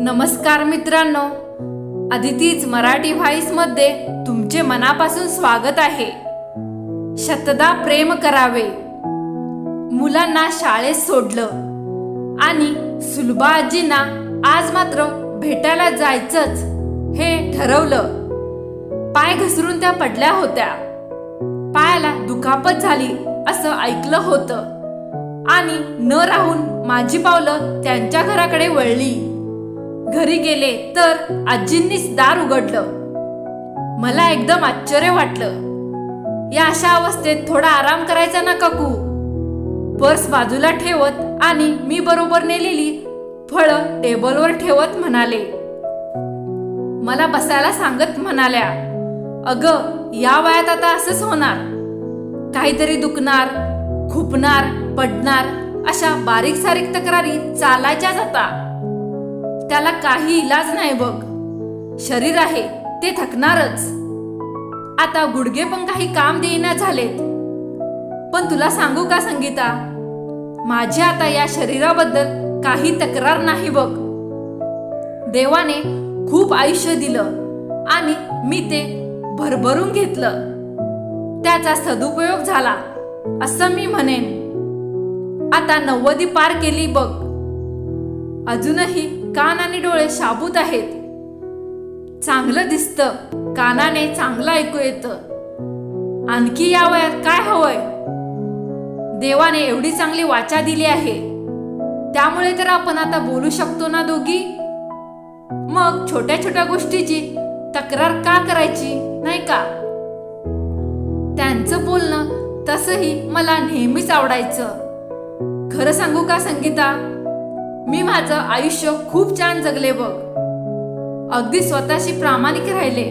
नमस्कार मित्रांनो अदितीच मराठी व्हाईसमध्ये तुमचे मनापासून स्वागत आहे. शतदा प्रेम करावे. मुलांना शाळेत सोडलं आणि सुलभा आजींना आज मात्र भेटायला जायचंच हे ठरवलं. पाय घसरून त्या पडल्या होत्या. पायाला दुखापत झाली असं ऐकलं होतं. आणि न राहून माझी पावलं त्यांच्या घराकडे वळली. घरी गेले तर आजींनीच दार उघडलं. मला एकदम आश्चर्य वाटलं. या अशा अवस्थेत थोडा आराम करायचा ना काकू? पर्स बाजूला ठेवत आणि मी बरोबर नेलेली फळं टेबलवर ठेवत म्हणाले. मला बसायला सांगत म्हणाल्या अग या वयात आता असंच होणार. काहीतरी दुखणार खुपणार पडणार अशा बारीक सारीक तक्रारी चालायच्याच आता. त्याला काही इलाज नाही बघ. शरीर आहे ते थकणारच. आता गुडघे पण काही काम देईना झालेत. पण तुला सांगू का संगीता? माझी आता या शरीराबद्दल काही तक्रार नाही बघ. देवाने खूप आयुष्य दिलं आणि मी ते भरभरून घेतलं. त्याचा सदुपयोग झाला असं मी म्हणेन. आता नव्वदी पार केली बघ. अजूनही कान आणि डोळे शाबूत आहेत. चांगलं दिसतं. कानाने चांगलं ऐकू येतं. आणखी या वयात काय हवंय? देवाने एवढी चांगली वाचा दिली आहे. त्यामुळे तर आपण आता बोलू शकतो ना दोघी? मग छोट्या छोट्या गोष्टीची तक्रार का करायची नाही का? त्यांचं बोलणं तसंही मला नेहमीच आवडायचं. खरं सांगू का संगीता? मी माझं आयुष्य खूप छान जगले बघ. अगदी स्वतःशी प्रामाणिक राहिले.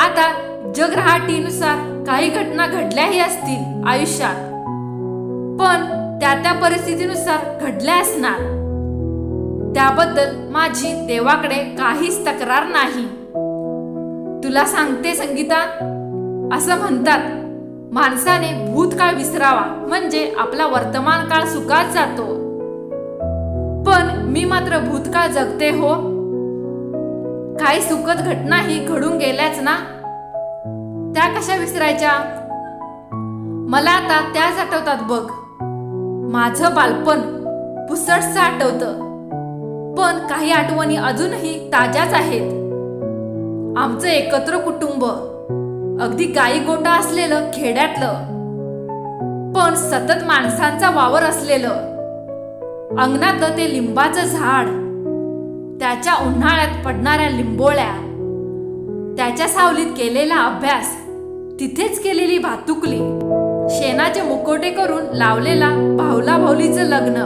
आता जग जगरहाटीनुसार काही घटना घडल्याही असतील आयुष्यात. पण त्या त्या परिस्थितीनुसार घडल्या असणार. त्याबद्दल माझी देवाकडे काहीच तक्रार नाही. तुला सांगते संगीता असं म्हणतात माणसाने भूतकाळ विसरावा म्हणजे आपला वर्तमान काळ सुखात जातो. मी मात्र भूतकाळ जगते हो. काही सुखद घटनाही घडून गेल्याच ना? त्या कशा विसरायच्या? मला आता त्याच आठवतात बघ. माझं बालपण पुसटचं आठवतं. पण काही आठवणी अजूनही ताज्याच आहेत. आमचं एकत्र कुटुंब अगदी गाई गोटा असलेलं खेड्यातलं. पण सतत माणसांचा वावर असलेलं. अंगणातलं ते लिंबाचं झाड त्याच्या उन्हाळ्यात पडणाऱ्या लिंबोळ्या त्याच्या सावलीत केलेला अभ्यास तिथेच केलेली भातुकली शेणाचे मुकोटे करून लावलेला भावला भावलीचं लग्न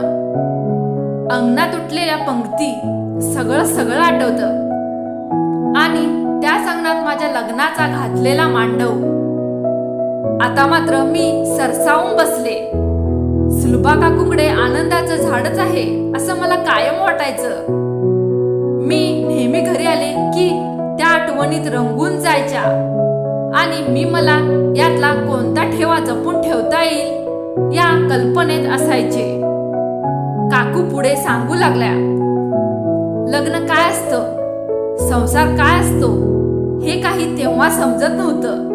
अंगणात उठलेल्या पंक्ती सगळं सगळं आठवतं. आणि त्याच अंगणात माझ्या लग्नाचा घातलेला मांडव. आता मात्र मी सरसावून बसले. सुलभा काकूकडे आनंदाचं झाडच आहे असं मला कायम वाटायचं. मी नेहमी घरी आले की त्या आठवणीत रंगून जायच्या. आणि मी मला यातला कोणता ठेवा जपून ठेवता येईल या कल्पनेत असायचे. काकू पुढे सांगू लागल्या लग्न काय असतं? संसार काय असतो? हे काही तेव्हा समजत नव्हतं.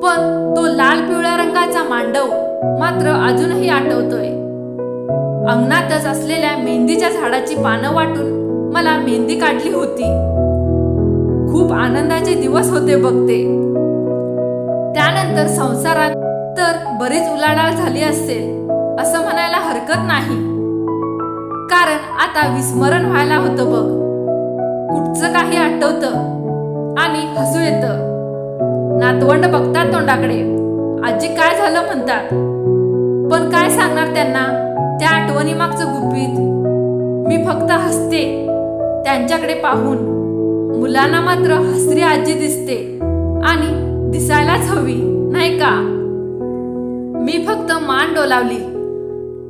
पण तो लाल पिवळ्या रंगाचा मांडव मात्र अजूनही आठवतोय. अंगणातच असलेल्या मेहंदीच्या झाडाची पानं वाटून मला मेहंदी काढली होती. खूप आनंदाचे दिवस होते बघते. त्यानंतर संसारात तर बरीच उलाढाल झाली असेल असं म्हणायला हरकत नाही. कारण आता विस्मरण व्हायला होतं बघ. कुठचं काही आठवतं आणि हसू येतं. नातवंड बघतात तोंडाकडे. आजी काय झालं म्हणतात? पण काय सांगणार त्यांना? त्या आठवणी मागचं गुपित. मी फक्त हसते त्यांच्याकडे पाहून. मुलांना मात्र हसरी आजी दिसते आणि दिसायलाच हवी नाही का? मी फक्त मान डोलावली.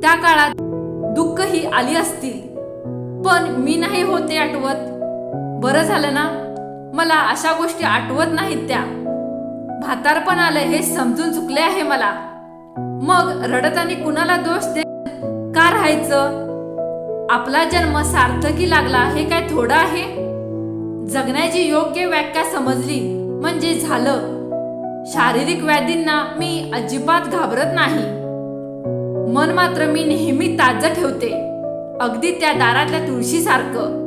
त्या काळात दुःख ही आली असतील. पण मी नाही होते आठवत. बरं झालं ना? मला अशा गोष्टी आठवत नाहीत त्या. म्हातारपण आलं हे समजून चुकले आहे मला. मग रडतानी कुणाला दोष दे? का राहायचं? आपला जन्म सार्थकी लागला हे काय थोडं आहे? जगण्याची योग्य व्याख्या समजली म्हणजे झालं. शारीरिक व्याधींना मी अजिबात घाबरत नाही. मन मात्र मी नेहमी ताजं ठेवते. अगदी त्या दारातल्या तुळशीसारखं.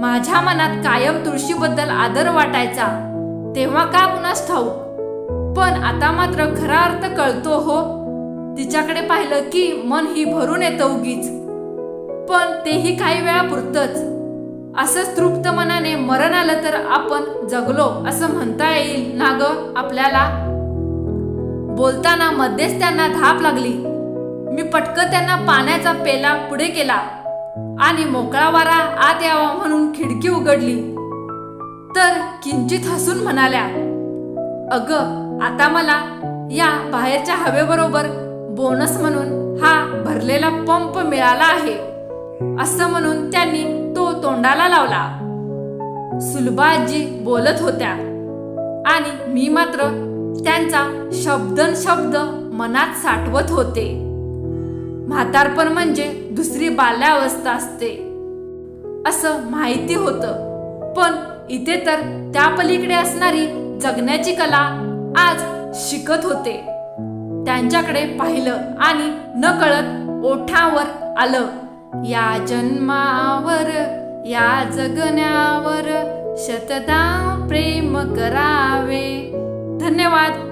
माझ्या मनात कायम तुळशीबद्दल आदर वाटायचा. तेव्हा का कुणास ठाऊक? पण आता मात्र खरा अर्थ कळतो हो. तिच्याकडे पाहिलं की मन ही भरून येतं उगीच. पण तेही काही वेळा पुरतच असंच तृप्त मनाने मरण आलं तर आपण जगलो असं म्हणता येईल ना ग आपल्याला? बोलताना मध्येच त्यांना धाप लागली. मी पटकन त्यांना पाण्याचा पेला पुढे केला आणि मोकळा वारा आत यावा म्हणून खिडकी उघडली. तर किंचित हसून म्हणाल्या अग आता मला या बाहेरच्या हवेबरोबर बोनस म्हणून हा भरलेला पंप मिळाला आहे. असं म्हणून त्यांनी तो तोंडाला लावला. सुलभाजी बोलत होत्या. आणि मी मात्र त्यांचा शब्दन शब्द मनात साठवत होते. म्हातारपण म्हणजे दुसरी बाल्यावस्था असते. असं माहिती होतं. पण इथे तर त्या पलीकडे असणारी जगण्याची कला आज शिकत होते. त्यांच्याकडे पाहिलं आणि नकळत ओठावर आलं. या जन्मावर या जगण्यावर शतदा प्रेम करावे. धन्यवाद.